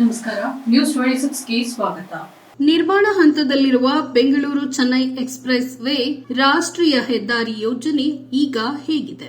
ನಮಸ್ಕಾರ news twenty ಸಿಕ್ಸ್ಗೆ ಸ್ವಾಗತ. ನಿರ್ಮಾಣ ಹಂತದಲ್ಲಿರುವ ಬೆಂಗಳೂರು ಚೆನ್ನೈ ಎಕ್ಸ್ಪ್ರೆಸ್ ವೇ ರಾಷ್ಟ್ರೀಯ ಹೆದ್ದಾರಿ ಯೋಜನೆ ಈಗ ಹೇಗಿದೆ.